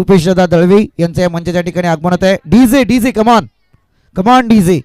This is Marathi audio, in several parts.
रुपेश दादा दळवी यांचं या मंचाच्या ठिकाणी आगमन होत आहे. डी जे कमान कमान डी जे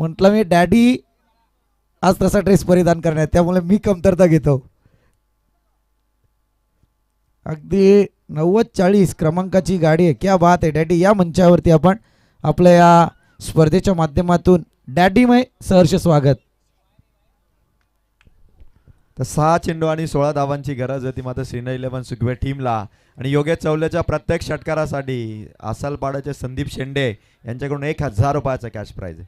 म्हटलं मी डॅडी आज तसा ड्रेस परिधान करण्यात त्यामुळे मी कमतरता घेतो. अगदी नव्वद चाळीस क्रमांकाची गाडी आहे. क्या बात आहे डॅडी या मंचावरती आपण आपल्या या स्पर्धेच्या माध्यमातून डॅडीमय सहर्ष स्वागत. तर सहा चेंडू आणि सोळा धावांची गरज होती मात्र श्रीना इलेव्हन सुखवे टीमला. आणि योगेश चौलेच्या प्रत्येक षटकारासाठी आसालपाड्याचे संदीप शेंडे यांच्याकडून एक हजार रुपयाचा कॅश प्राईज